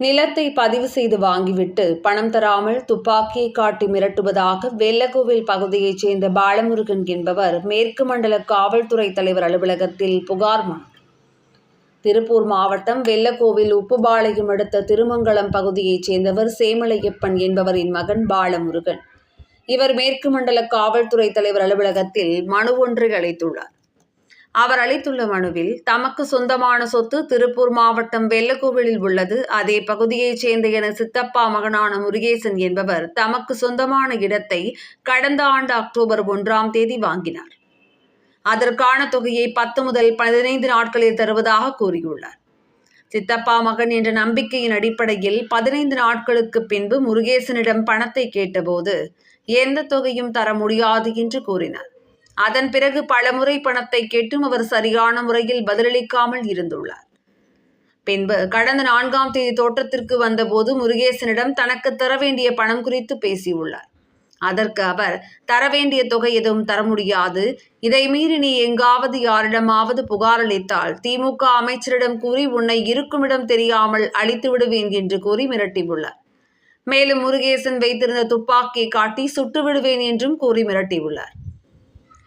நிலத்தை பதிவு செய்து வாங்கிவிட்டு பணம் தராமல் துப்பாக்கியை காட்டி மிரட்டுவதாக வெள்ளக்கோவில் பகுதியைச் சேர்ந்த பாலமுருகன் என்பவர் மேற்கு மண்டல காவல்துறை தலைவர் அலுவலகத்தில் புகார் மனு. திருப்பூர் மாவட்டம் வெள்ளக்கோவில் உப்புபாளையம் அடுத்த திருமங்கலம் பகுதியைச் சேர்ந்தவர் சேமலையப்பன் என்பவரின் மகன் பாலமுருகன். இவர் மேற்கு மண்டல காவல்துறை தலைவர் அலுவலகத்தில் மனு ஒன்றை அளித்துள்ளார். அவர் அளித்துள்ள மனுவில் தமக்கு சொந்தமான சொத்து திருப்பூர் மாவட்டம் வெள்ளக்கோவிலில் உள்ளது. அதே பகுதியைச் சேர்ந்த என சித்தப்பா மகனான முருகேசன் என்பவர் தமக்கு சொந்தமான இடத்தை கடந்த ஆண்டு அக்டோபர் ஒன்றாம் தேதி வாங்கினார். அதற்கான தொகையை பத்து முதல் பதினைந்து நாட்களில் தருவதாக கூறியுள்ளார். சித்தப்பா மகன் என்ற நம்பிக்கையின் அடிப்படையில் பதினைந்து நாட்களுக்கு பின்பு முருகேசனிடம் பணத்தை கேட்டபோது எந்த தொகையும் தர முடியாது என்று கூறினார். அதன் பிறகு பலமுறை பணத்தை கேட்டும் அவர் சரியான முறையில் பதிலளிக்காமல் இருந்துள்ளார். பின்பு கடந்த நான்காம் தேதி தோட்டத்திற்கு வந்தபோது முருகேசனிடம் தனக்கு தர வேண்டிய பணம் குறித்து பேசியுள்ளார். அதற்கு அவர் தர வேண்டிய தொகை எதுவும் தர முடியாது. இதை மீறி நீ எங்காவது யாரிடமாவது புகார் அளித்தால் திமுக அமைச்சரிடம் கூறி உன்னை இருக்குமிடம் தெரியாமல் அழித்து விடுவேன் என்று கூறி மிரட்டியுள்ளார். மேலும் முருகேசன் வைத்திருந்த துப்பாக்கியை காட்டி சுட்டு விடுவேன் என்றும் கூறி மிரட்டியுள்ளார்.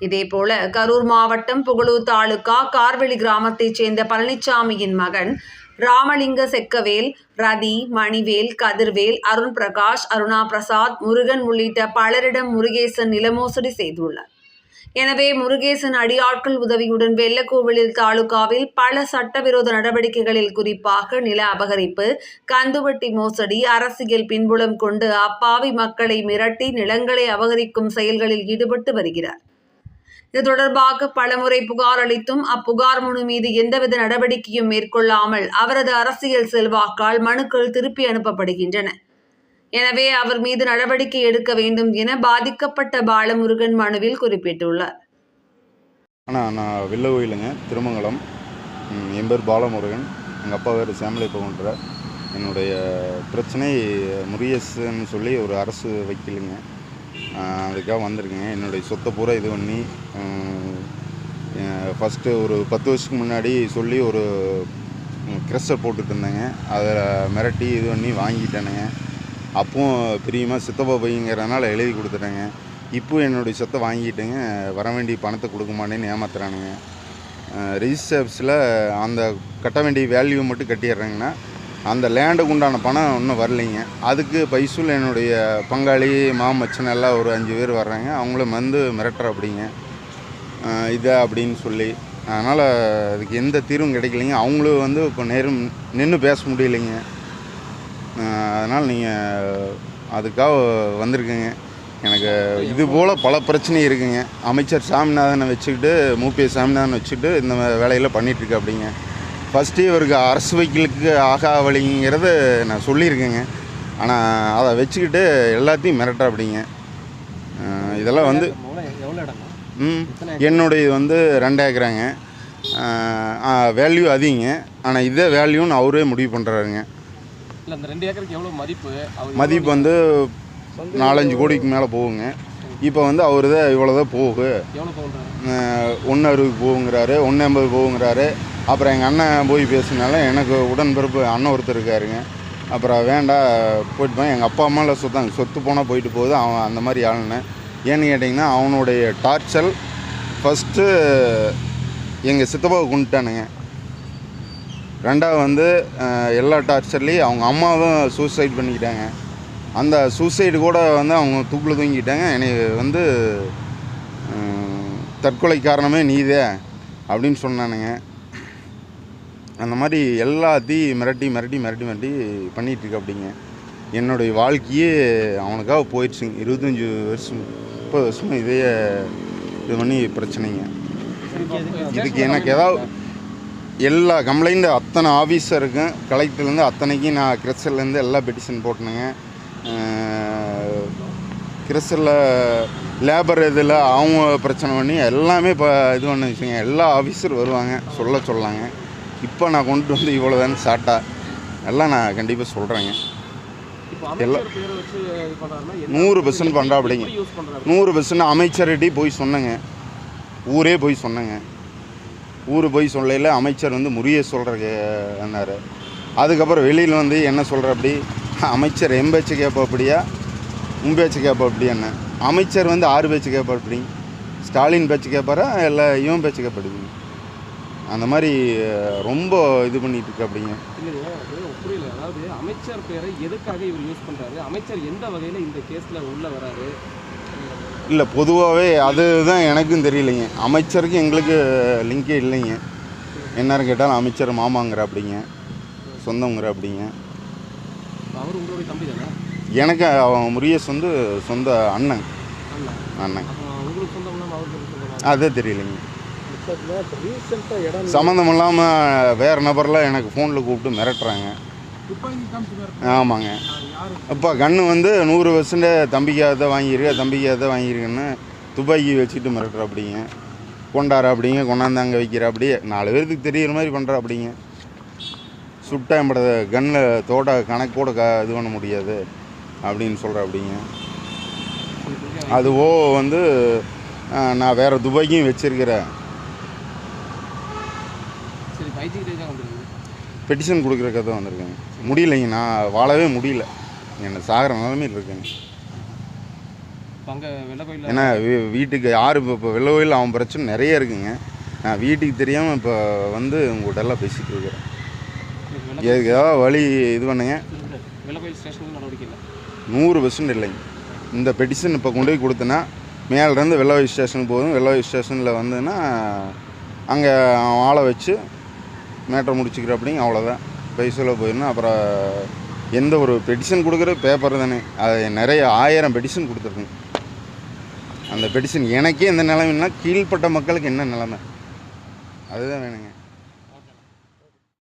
இதேபோல கரூர் மாவட்டம் புகழூர் தாலுகா கார்வெளி கிராமத்தைச் சேர்ந்த பழனிசாமியின் மகன் ராமலிங்க செக்கவேல் ரதி மணிவேல் கதிர்வேல் அருண் பிரகாஷ் அருணா பிரசாத் முருகன் உள்ளிட்ட பலரிடம் முருகேசன் நிலமோசடி செய்துள்ளார். எனவே முருகேசன் அடியாட்கள் உதவியுடன் வெள்ளக்கோவிலில் தாலுகாவில் பல சட்டவிரோத நடவடிக்கைகளில் குறிப்பாக நில அபகரிப்பு கந்துவட்டி மோசடி அரசியல் பின்புலம் கொண்டு அப்பாவி மக்களை மிரட்டி நிலங்களை அபகரிக்கும் செயல்களில் ஈடுபட்டு வருகிறார். இது தொடர்பாக பலமுறை புகார் அளித்தும் அப்புகார் மனு மீது எந்தவித நடவடிக்கையும் மேற்கொள்ளாமல் அவரது அரசியல் செல்வாக்கால் மனுக்கள் திருப்பி அனுப்பப்படுகின்றன. எனவே அவர் மீது நடவடிக்கை எடுக்க வேண்டும் என பாதிக்கப்பட்ட பாலமுருகன் மனுவில் குறிப்பிட்டுள்ளார். அண்ணா நான் வில்ல கோயிலுங்க திருமங்கலம். என் பேர் பாலமுருகன். எங்கள் அப்பா பேர் சேமலை போகின்ற என்னுடைய பிரச்சனை முரியஸ்ன்னு சொல்லி ஒரு அரசு வைக்கலுங்க. அதுக்காக வந்திருக்கேங்க என்னுடைய சொத்தை பூரா இது பண்ணி ஃபஸ்ட்டு ஒரு பத்து வருஷத்துக்கு முன்னாடி சொல்லி ஒரு க்ரெஷர் போட்டுட்டு இருந்தேங்க அதை மிரட்டி இது பண்ணி வாங்கிட்டேனுங்க. அப்பவும் பிரியமாக சித்தப்பா பையங்கிறதுனால எழுதி கொடுத்துட்டேங்க. இப்போ என்னுடைய சொத்தை வாங்கிட்டேங்க. வர வேண்டிய பணத்தை கொடுக்க மாட்டேன்னு ஏமாத்துறானுங்க ரிஜிஸ்டர்ஸில் அந்த கட்ட வேண்டிய வேல்யூ மட்டும் கட்டிடுறேங்கன்னா அந்த லேண்டுக்கு உண்டான பணம் இன்னும் வரலைங்க. அதுக்கு பைசூல் என்னுடைய பங்காளி மாமச்சன் எல்லாம் ஒரு அஞ்சு பேர் வர்றாங்க. அவங்களும் வந்து மிரட்டுற அப்படிங்க. இதை அப்படின்னு சொல்லி. அதனால் அதுக்கு எந்த தீர்வும் கிடைக்கலைங்க. அவங்களும் வந்து இப்போ நேரும் நின்று பேச முடியலைங்க. அதனால் நீங்கள் அதுக்காக வந்திருக்குங்க. எனக்கு இது போல் பல பிரச்சனை இருக்குங்க. அமைச்சர் சாமிநாதனை வச்சுக்கிட்டு மூபிஎஸ் சாமிநாதனை வச்சுக்கிட்டு இந்த வேலையில் பண்ணிகிட்ருக்கு அப்படிங்க ஃபஸ்ட்டு இவருக்கு அரசு வக்கீலுக்கு ஆகா வழிங்கிறத நான் சொல்லியிருக்கேங்க. ஆனால் அதை வச்சுக்கிட்டு எல்லாத்தையும் மிரட்ட அப்படிங்க அஹ் இதெல்லாம் வந்து ம் என்னுடைய இது வந்து ரெண்டு ஏக்கராங்க. வேல்யூ அதிகங்க. ஆனால் இதே வேல்யூன்னு அவரே முடிவு பண்ணுறாருங்க இல்லை அந்த ரெண்டு ஏக்கருக்கு எவ்வளோ மதிப்பு? வந்து நாலஞ்சு கோடிக்கு மேலே போகுங்க. இப்போ வந்து அவர் தான் இவ்வளோதான் போகு எவ்வளோ பவுன்றாரு ஒன்று அறுபது போகுங்கிறாரு ஒன்று எண்பது போகுங்கிறாரு. அப்புறம் எங்கள் அண்ணன் போய் பேசினால எனக்கு உடன்பிறப்பு அண்ணன் ஒருத்தர் இருக்காருங்க. அப்புறம் வேண்டாம் போயிட்டு போய் எங்கள் அப்பா அம்மாவில் சொத்தாங்க சொத்து போனால் போயிட்டு போகுது. அவன் அந்த மாதிரி ஆளுன்னு. ஏன்னு கேட்டிங்கன்னா அவனுடைய டார்ச்சல் ஃபஸ்ட்டு எங்கள் சித்தப்பாவை கொண்டுட்டானுங்க ரெண்டாவது வந்து எல்லா டார்ச்சர்லேயும் அவங்க அம்மாவும் சூசைட் பண்ணிக்கிட்டாங்க. அந்த சூசைடு கூட வந்து அவங்க தூக்கில் தூங்கிட்டாங்க. என்னை வந்து தற்கொலை காரணமே நீதே அப்படின்னு சொன்னானுங்க. அந்த மாதிரி எல்லாத்தையும் மிரட்டி மிரட்டி மிரட்டி மிரட்டி பண்ணிகிட்டு அப்படிங்க என்னுடைய வாழ்க்கையே அவனுக்காக போயிடுச்சுங்க. இருபத்தஞ்சி வருஷம் முப்பது வருஷம் இதே இது பண்ணி பிரச்சனைங்க. இதுக்கு எனக்கு ஏதாவது எல்லா கம்ப்ளைண்ட் அத்தனை ஆஃபீஸருக்கும் கலெக்டர்லேருந்து அத்தனைக்கும் நான் கிறிஸ்டல்லேருந்து எல்லா பெட்டிஷன் போட்டேனுங்க. கிறிஸ்டலில் லேபர் இதில் அவங்க பிரச்சனை பண்ணி எல்லாமே இப்போ இது பண்ண வச்சுங்க எல்லா ஆஃபீஸர் வருவாங்க சொல்ல சொல்லாங்க. இப்போ நான் கொண்டு வந்து இவ்வளோதான்னு சாட்டா. எல்லாம் நான் கண்டிப்பாக சொல்கிறேங்க எல்லாம் நூறு பெர்சன்ட் பண்ணுறாப்பிடிங்க நூறு பெர்சன்ட் அமைச்சர்கிட்டே போய் சொன்னேங்க. ஊரே போய் சொன்னேங்க. ஊர் போய் சொல்லல அமைச்சர் வந்து முறிய சொல்கிறக்கு என்னார் அதுக்கப்புறம் வெளியில் வந்து என்ன சொல்கிற அப்படி? அமைச்சர் என் பேச்சு கேட்ப அப்படியா? உன் பேச்சு கேட்ப அப்படி என்ன? அமைச்சர் வந்து ஆறு பேச்சு கேட்ப அப்படி ஸ்டாலின் பேச்சு கேட்பாரா இல்லை இவன் பேச்சு கேட்பாடு அந்த மாதிரி ரொம்ப இது பண்ணிட்டு இருக்கு அப்படிங்க புரியல. அதாவது அமைச்சர் பேரை எதுக்காக இவர் யூஸ் பண்றாரு? அமைச்சர் எந்த வகையில இந்த கேஸ்ல உள்ள வராரு? இல்லை பொதுவாகவே அதுதான் எனக்கும் தெரியலைங்க. அமைச்சருக்கு எங்களுக்கு லிங்கே இல்லைங்க. என்னன்னு கேட்டாலும் அமைச்சர் மாமாங்கிற அப்படிங்க சொந்தங்கிற அப்படிங்க அவர் உங்களுடைய தம்பி தானே எனக்கு அவன் முரியஸ் வந்து சொந்த அண்ணன். அண்ணா அண்ணன். அதே தெரியலைங்க. சம்மந்தம் இல்லாமல் வேறு நபர்லாம் எனக்கு ஃபோனில் கூப்பிட்டு மிரட்டுறாங்க. ஆமாங்க. இப்போ கன்று வந்து நூறு பர்சன்ட் தம்பிக்காக தான் வாங்கியிருக்க தம்பிக்காக தான் வாங்கியிருக்கேன்னு துப்பாக்கி வச்சுட்டு மிரட்டுற அப்படிங்க கொண்டார அப்படிங்க கொண்டாந்து அங்கே வைக்கிற அப்படியே நாலு பேருக்கு தெரியிற மாதிரி பண்ணுற அப்படிங்க சுட்டா நம்மட கன்னில் தோட கணக்கோட க இது பண்ண முடியாது அப்படின்னு சொல்கிற அப்படிங்க அதுவோ வந்து நான் வேறு துபாய்க்கும் வச்சிருக்கிறேன் சரி பைஜி கிட்டே தான் வந்துருக்கு பெட்டிஷன் கொடுக்குறக்க தான் வந்திருக்கேங்க. முடியலைங்க நான் வாழவே முடியல. என்ன சாகிற நிலமையில் இருக்கேங்க ஏன்னா வீட்டுக்கு யார் இப்போ இப்போ வெள்ள கோயில் அவன் பிரச்சனை நிறைய இருக்குங்க. நான் வீட்டுக்கு தெரியாமல் இப்போ வந்து உங்கள்கிட்ட எல்லாம் பேசிகிட்டு இருக்கிறேன். ஏதாவது வழி இது பண்ணுங்க. நூறு பர்சன்ட் இல்லைங்க. இந்த பெட்டிஷன் இப்போ கொண்டு போய் கொடுத்தேன்னா மேலேருந்து வெள்ளவாய் ஸ்டேஷனுக்கு போதும். வெள்ளவாய் ஸ்டேஷனில் வந்துன்னா அங்கே ஆளை வச்சு மேட்டரை முடிச்சுக்கிற அப்படிங்க அவ்வளோதான் பைசில் போயிடணும். அப்புறம் எந்த ஒரு பெட்டிஷன் கொடுக்குற பேப்பர் தானே. அது நிறைய ஆயிரம் பெட்டிஷன் கொடுத்துருக்குங்க அந்த பெட்டிஷன் எனக்கே இந்த நிலைமைன்னா கீழ்ப்பட்ட மக்களுக்கு என்ன நிலைமை? அதுதான் வேணுங்க.